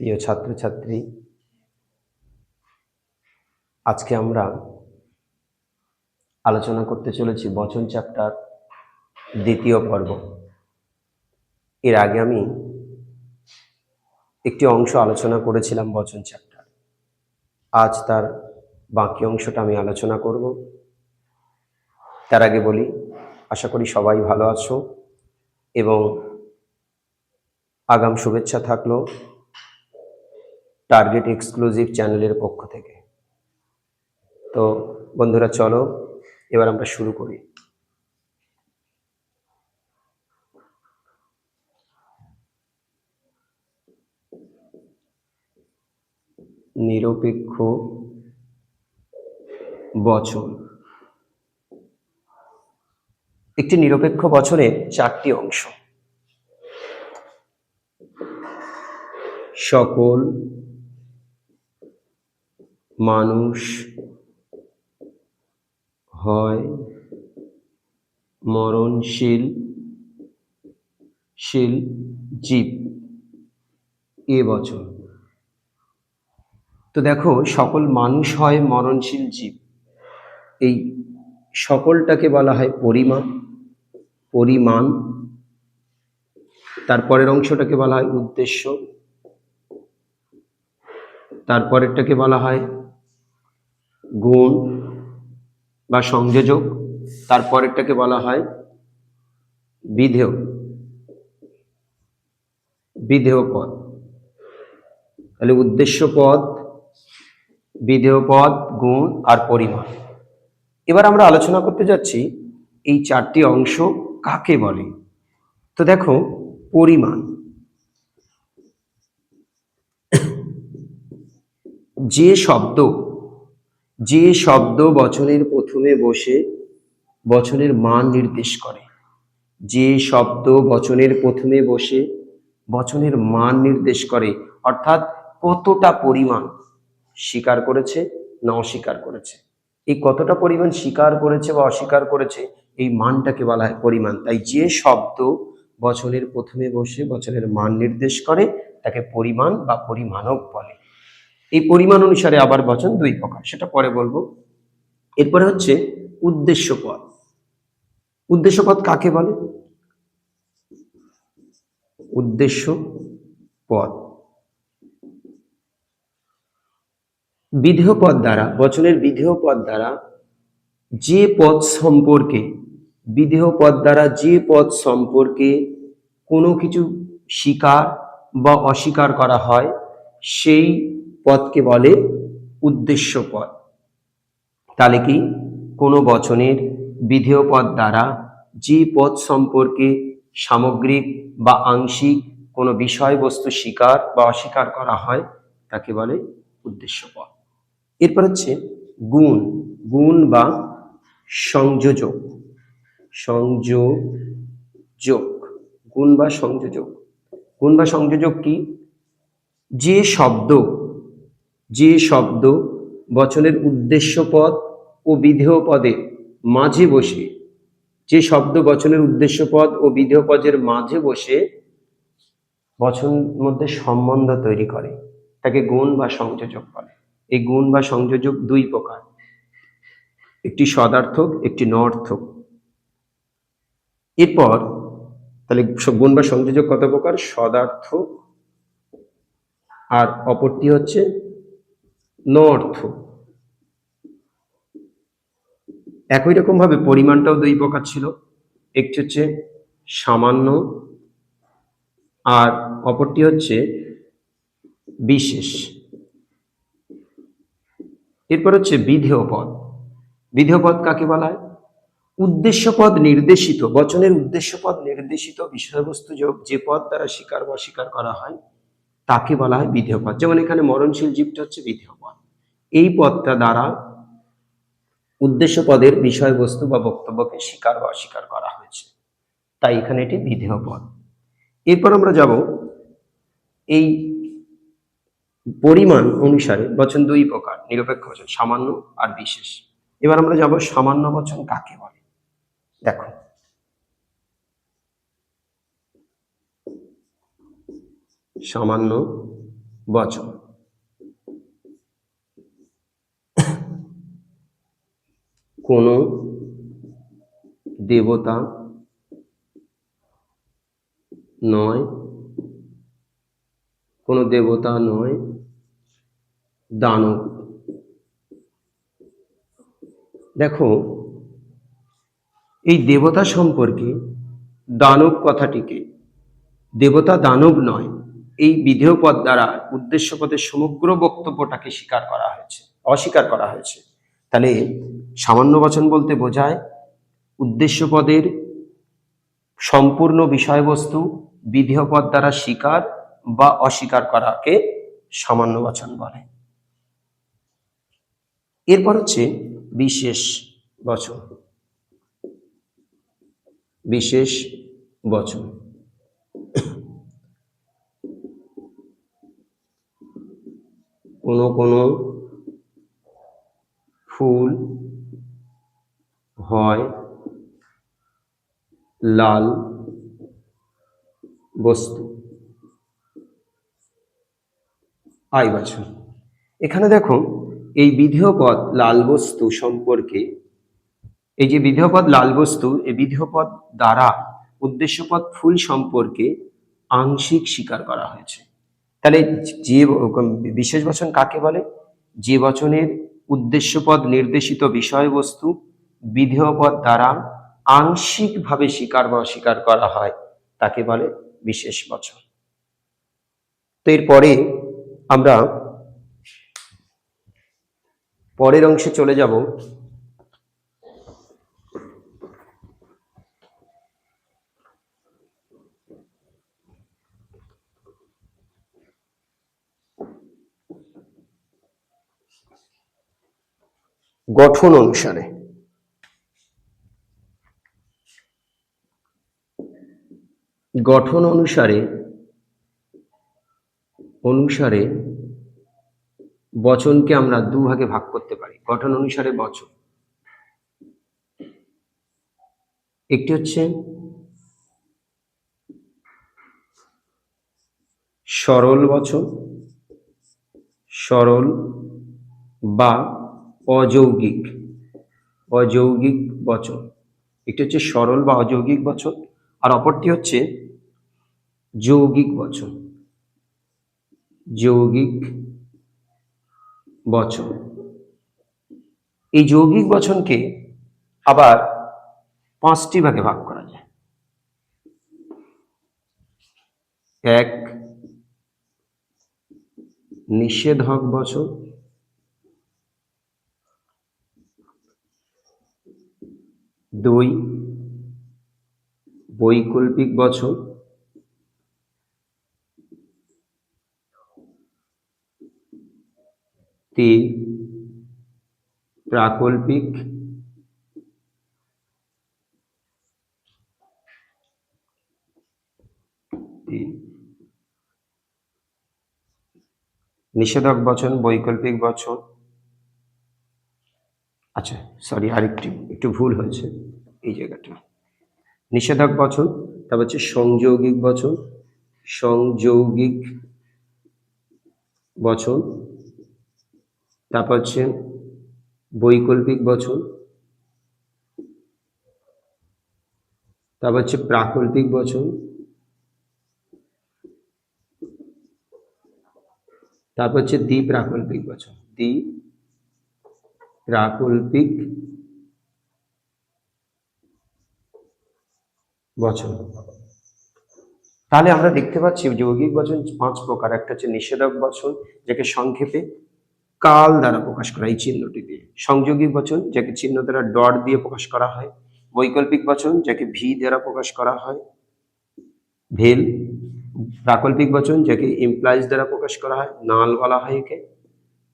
প্রিয় ছাত্রছাত্রী, আজকে আমরা আলোচনা করতে চলেছি বচন চ্যাপ্টার দ্বিতীয় পর্ব। এর আগে আমি একটি অংশ আলোচনা করেছিলাম বচন চ্যাপ্টার আজ তার বাকি অংশটা আমি আলোচনা করব। তার আগে বলি, আশা করি সবাই ভালো আছো এবং আগাম শুভেচ্ছা থাকল। টার্গেট এক্সক্লুসিভ চ্যানেলের পক্ষ থেকে। তো বন্ধুরা, চলো এবার আমরা শুরু করি। নিরপেক্ষ বচন। একটি নিরপেক্ষ বচনের চারটি অংশ। সকল মানুষ হয় মরণশীল, শীল জীব এ বচন তো দেখো, সকল মানুষ হয় মরণশীল জীব। এই সকলটাকে বলা হয় পরিমাণ। পরিমাণ তারপরের অংশটাকে বলা হয় উদ্দেশ্য। তারপরেরটাকে বলা হয় গুণ বা সংযোজক, তারপরেরটাকে বলা হয় বিধেয়। বিধেয় পদ। তাহলে উদ্দেশ্য পদ, বিধেয় পদ, গুণ আর পরিমাণ। এবার আমরা আলোচনা করতে যাচ্ছি এই চারটি অংশ কাকে বলে? তো দেখো, পরিমাণ। যে শব্দ যে শব্দ বচনের প্রথমে বসে, বচনের মান নির্দেশ করে। যে শব্দ বচনের প্রথমে বসে, বচনের মান নির্দেশ করে। অর্থাৎ কতটা পরিমাণ স্বীকার করেছে না অস্বীকার করেছে। এই কতটা পরিমাণ স্বীকার করেছে বা অস্বীকার করেছে, এই মানটাকে বলা হয় পরিমাণ। তাই যে শব্দ বচনের প্রথমে বসে, বচনের মান নির্দেশ করে, তাকে পরিমাণ বা পরিমাণক বলে। এই পরিমাণ অনুসারে আবার বচন দুই প্রকার, সেটা পরে বলব। এরপরে হচ্ছে উদ্দেশ্য পদ উদ্দেশ্য পদ কাকে বলে? উদ্দেশ্য পদ বিধেয় পদ দ্বারা, বচনের বিধেয় পদ দ্বারা যে পদ সম্পর্কে বিধেয় পদ দ্বারা যে পদ সম্পর্কে কোনো কিছু স্বীকার বা অস্বীকার করা হয়, সেই পদকে বলে উদ্দেশ্য পদ। তাহলে কি? কোনো বচনের বিধেয় পদ দ্বারা যে পদ সম্পর্কে সামগ্রিক বা আংশিক কোনো বিষয়বস্তু স্বীকার বা অস্বীকার করা হয়, তাকে বলে উদ্দেশ্য পদ। এরপর হচ্ছে গুণ। গুণ বা সংযোজক। সংযোজক। গুণ বা সংযোজক। গুণ বা সংযোজক কি? যে শব্দ যে শব্দ বচনের উদ্দেশ্য পদ ও বিধেয় পদে মাঝে বসে, যে শব্দ বচনের উদ্দেশ্য পদ ও বিধেয় পদের মাঝে বসে বচন মধ্যে সম্বন্ধ তৈরি করে, তাকে গুণ বা সংযোজক বলে। এই গুণ বা সংযোজক দুই প্রকার। একটি সদার্থক, একটি নর্থক। এরপর তাহলে গুণ বা সংযোজক কত প্রকার? সদার্থক। আর অপরটি হচ্ছে নর্থ। একই রকম ভাবে পরিমাণটাও দুই প্রকার ছিল। একটি হচ্ছে সামান্য আর অপরটি হচ্ছে বিশেষ। এরপর হচ্ছে বিধেয় পদ। বিধেয় পদ কাকে বলা হয়? উদ্দেশ্য পদ নির্দেশিত, বচনের উদ্দেশ্য পদ নির্দেশিত, বিষয়বস্তু যে পদ দ্বারা স্বীকার বা অস্বীকার করা হয়, তাকে বলা হয় বিধেয় পদ। যেমন এখানে মরণশীল জীবটা হচ্ছে বিধেয় পদ। এই পদটা দ্বারা উদ্দেশ্য পদের বিষয়বস্তু বা বক্তব্যকে স্বীকার বা অস্বীকার করা হয়েছে। তাই এখানে এটি বিধেয় পদ। এরপর আমরা যাব এই পরিমাণ অনুসারে বচন দুই প্রকার, নিরপেক্ষ বচন, সামান্য আর বিশেষ। এবার আমরা যাব সামান্য বচন কাকে বলে? দেখো। সামান্য বচন। কোনো দেবতা নয়, কোনো দেবতা নয়, দানব। দেখো, এই দেবতা সম্পর্কে দানব কথাটিকে, দেবতা দানব নয়, এই বিধেয় পদ দ্বারা উদ্দেশ্য পদের সমগ্র বক্তব্যটাকে স্বীকার করা হয়েছে, অস্বীকার করা হয়েছে। তাহলে সামান্য বচন বলতে বোঝায় উদ্দেশ্য পদের সম্পূর্ণ বিষয়বস্তু বিধেয় পদ দ্বারা স্বীকার বা অস্বীকার করাকে সামান্য বচন বলে। এরপর হচ্ছে বিশেষ বচন। বিশেষ বচন। কোনো কোনো ফুল হয় লাল বস্তু। আই বচন এখানে দেখো, এই বিধেয় পদ লাল বস্তু সম্পর্কে, এই যে বিধেয় পদ লাল বস্তু, এই বিধেয় পদ দ্বারা উদ্দেশ্যপদ ফুল সম্পর্কে আংশিক স্বীকার করা হয়েছে। তাহলে যে বিশেষ বচন কাকে বলে? যে বচনের উদ্দেশ্যপদ নির্দেশিত বিষয়বস্তু বিধেয় পদ দ্বারা আংশিকভাবে স্বীকার বা অস্বীকার করা হয়, তাকে বলে বিশেষ বচন তো এরপরে আমরা পরের অংশে চলে যাব। গঠন অনুসারে। গঠন অনুসারে অনুসারে বচনকে আমরা দুভাগে ভাগ করতে পারি। গঠন অনুসারে বচন। একটি হচ্ছে সরল বচন, সরল বা অযৌগিক অযৌগিক বচন। একটি হচ্ছে সরল বা অযৌগিক বচন আর অপরটি হচ্ছে যৌগিক বচন। যৌগিক বচন। এই যৌগিক বচনকে আবার পাঁচটি ভাগে ভাগ করা যায়। এক নিষেধক বচন। দুই বৈকল্পিক বচন তিন প্রাকল্পিক নিষেধক বচন, বৈকল্পিক বচন আচ্ছা সরি আরেকটি, একটু ভুল হয়েছে এই জায়গাটা। নিষেধক বচন তারপর হচ্ছে সংযৌগিক বচন সংযৌগিক বচন তারপর হচ্ছে বৈকল্পিক বচন তারপর হচ্ছে প্রাকল্পিক বচন তারপর হচ্ছে দ্বিপ্রাকল্পিক বচন দ্বি প্রাকল্পিক বচন। তাহলে আমরা দেখতে পাচ্ছি যৌগিক বচন পাঁচ প্রকার। একটা হচ্ছে নিষেধক বচন, যাকে সংক্ষেপে কাল দ্বারা প্রকাশ করা এই চিহ্নটি দিয়ে। সংযোগিক বচন, যাকে চিহ্ন দ্বারা ডট দিয়ে প্রকাশ করা হয়। বৈকল্পিক বচন, যাকে ভি দ্বারা প্রকাশ করা হয়। ভেল, প্রাকল্পিক বচন, যাকে ইমপ্লাইজ দ্বারা প্রকাশ করা হয়, নাল বলা হয় একে।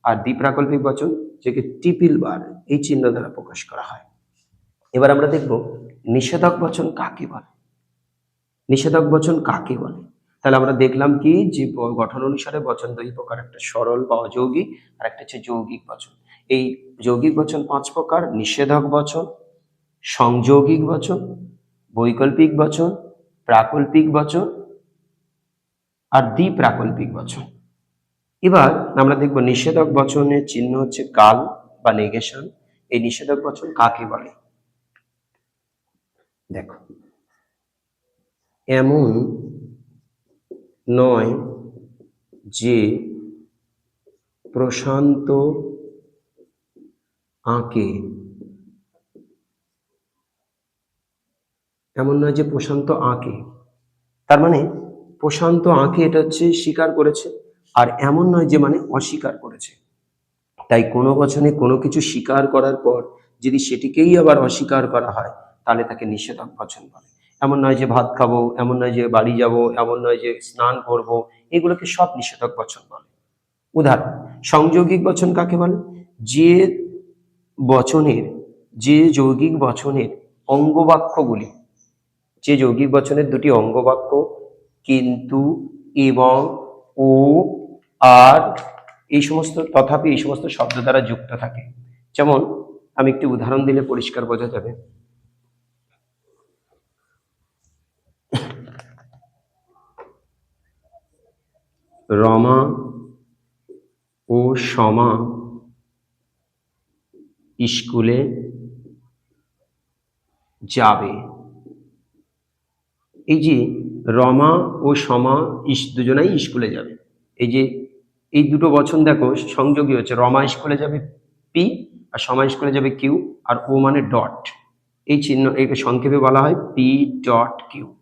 আর দ্বিপ্রাকল্পিক বচন, যাকে টিপিল বার, এই চিহ্ন দ্বারা প্রকাশ করা হয়। এবার আমরা দেখব নিষেধক বচন কাকে বলে। নিষেধক বচন কাকে বলে? তাহলে আমরা দেখলাম কি? যে গঠন অনুসারে বচন দুই প্রকার, একটা সরল বা অযৌগিক আর একটা হচ্ছে যৌগিক বচন। এই যৌগিক বচন পাঁচ প্রকার নিষেধক বচন, সংযৌগিক বচন, বৈকল্পিক বচন, প্রাকল্পিক বচন আর দ্বিপ্রাকল্পিক বচন। এবার আমরা দেখব নিষেধক বচনের চিহ্ন হচ্ছে কাল বা নেগেশন। এই নিষেধক বচন কাকে বলে? দেখো এমন নয় যে প্রশান্ত আঁকে। এমন নয় যে প্রশান্ত আঁকে। তার মানে প্রশান্ত আঁকে এটা হচ্ছে স্বীকার করেছে, আর এমন নয় যে মানে অস্বীকার করেছে। তাই কোনো বচনে কোনো কিছু স্বীকার করার পর যদি সেটিকেই আবার অস্বীকার করা হয়, তাহলে তাকে নিষেধক বচন বলে। এমন নয় যে ভাত খাব, এমন নয় যে বাড়ি যাব, এমন নয় যে স্নান করব, এগুলোকে সব নিষেধক বচন বলে। উদাহরণ, সংযৌগিক বচন কাকে বলে? যে বচনের, যে যৌগিক বচনের অঙ্গবাক্যগুলি, যে যৌগিক বচনের দুটি অঙ্গবাক্য, কিন্তু, এবং, ও, আর, এই সমস্ত, তথাপি এই সমস্ত শব্দ দ্বারা যুক্ত থাকে। যেমন, আমি একটি উদাহরণ দিলে পরিষ্কার বোঝা যাবে। রমা ও সমা স্কুলে যাবে। এই যে রমা ও সমা ইস, দুজনাই স্কুলে যাবে। এই যে এই দুটো বচন দেখো, সংযোগী হচ্ছে। রমা স্কুলে যাবে পি আর সমা স্কুলে যাবে কিউ আর ও মানে ডট। এই চিহ্ন, একে সংক্ষেপে বলা হয় পি ডট কিউ।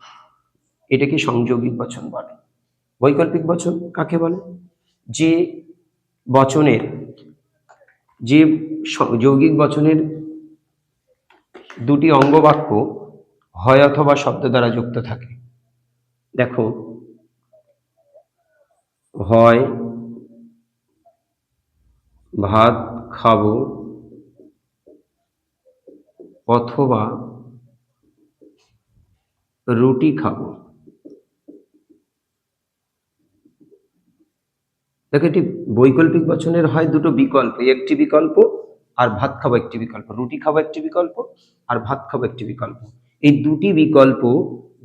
এটাকে সংযোগী বচন বলে। বৈকল্পিক বচন কাকে বলে? যে বচনের, যে যৌগিক বচনের দুটি অঙ্গবাক্য হয় অথবা শব্দ দ্বারা যুক্ত থাকে। দেখো, হয়, ভাত খাব অথবা রুটি খাব। দেখো এটি বৈকল্পিক বচনের হয় দুটো বিকল্প, একটি বিকল্প আর ভাত খাব একটি বিকল্প, রুটি খাব একটি বিকল্প আর ভাত খাব একটি বিকল্প। এই দুটি বিকল্প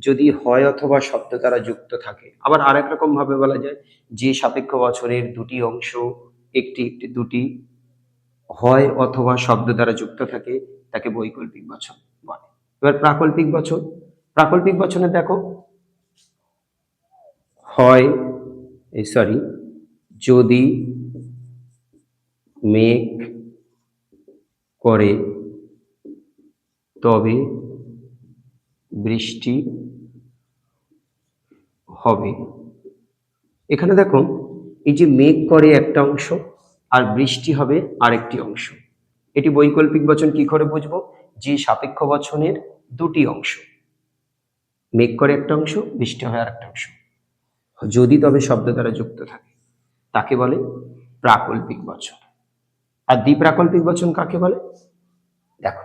যদি হয় অথবা শব্দ দ্বারা যুক্ত থাকে, আবার আরেক রকম ভাবে বলা যায়, যে সাপেক্ষ বছরের দুটি অংশ, একটি একটি, দুটি হয় অথবা শব্দ দ্বারা যুক্ত থাকে, তাকে বৈকল্পিক বচন বলে। এবার প্রাকল্পিক বচন, প্রাকল্পিক বচনে দেখো, হয় সরি যদি মেঘ করে, তবে বৃষ্টি হবে। এখানে দেখো এই যে মেঘ করে একটা অংশ, আর বৃষ্টি হবে আরেকটি অংশ। এটি বৈকল্পিক বচন কি করে বুঝব? যে সাপেক্ষ বচনের দুটি অংশ। মেঘ করে একটা অংশ, বৃষ্টি হয় আরেকটা অংশ। যদি তবে শব্দ দ্বারা যুক্ত থাকে। তাকে বলে প্রাকল্পিক বচন। আর দ্বিপ্রাকল্পিক বচন কাকে বলে? দেখো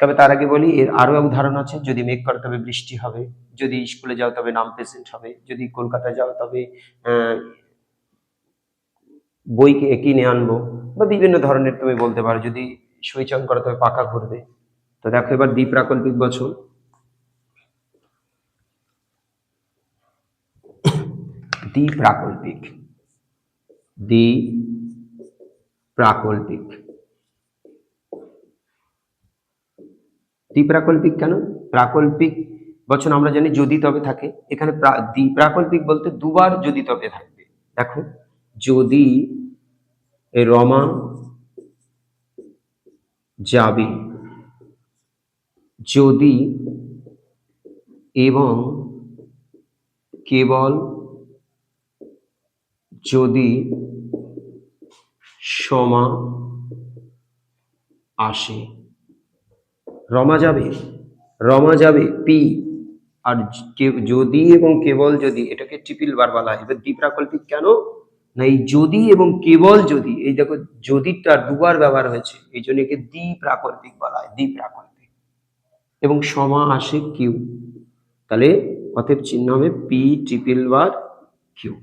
তবে তার আগে বলি এর আরও উদাহরণ আছে যদি মেঘ করে তবে বৃষ্টি হবে যদি স্কুলে যাও তবে নাম প্রেজেন্ট হবে যদি কলকাতায় যাও তবে আহ, বই কে- কিনে আনব বা বিভিন্ন ধরনের তুমি বলতে পারো যদি সুইচ অন করো তবে পাকা ঘুরবে। তো দেখো এবার দ্বিপ্রাকল্পিক বছর দ্বিপ্রাকল্পিক দ্বি প্রাকল্পিক। দ্বিপ্রাকল্পিক কেন? প্রাকল্পিক বচন আমরা জানি যদি তবে থাকে। এখানে প্রা- দ্বিপ্রাকল্পিক বলতে দুবার যদি তবে থাকবে। দেখো, যদি রমা যাবে, যদি এবং কেবল যদি সমা আসে রমা যাবে রমা যাবে পি। আর যদি এবং কেবল যদি, এটাকে ট্রিপল বার বলা হয়। এবার দ্বিপ্রাকল্পিক কেন? না, এই যদি এবং কেবল যদি, এই দেখো যদিটা দুবার ব্যবহার হয়েছে, এই জন্য একে দ্বিপ্রাকল্পিক বলা হয় দ্বিপ্রাকল্পিক এবং সমা আসে কিউ। তাহলে অতএব চিহ্ন হবে পি ট্রিপল বার কিউ।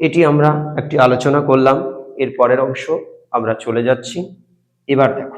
এটি আমরা একটি আলোচনা করলাম। এর পরের অংশ আমরা চলে যাচ্ছি। এবার দেখো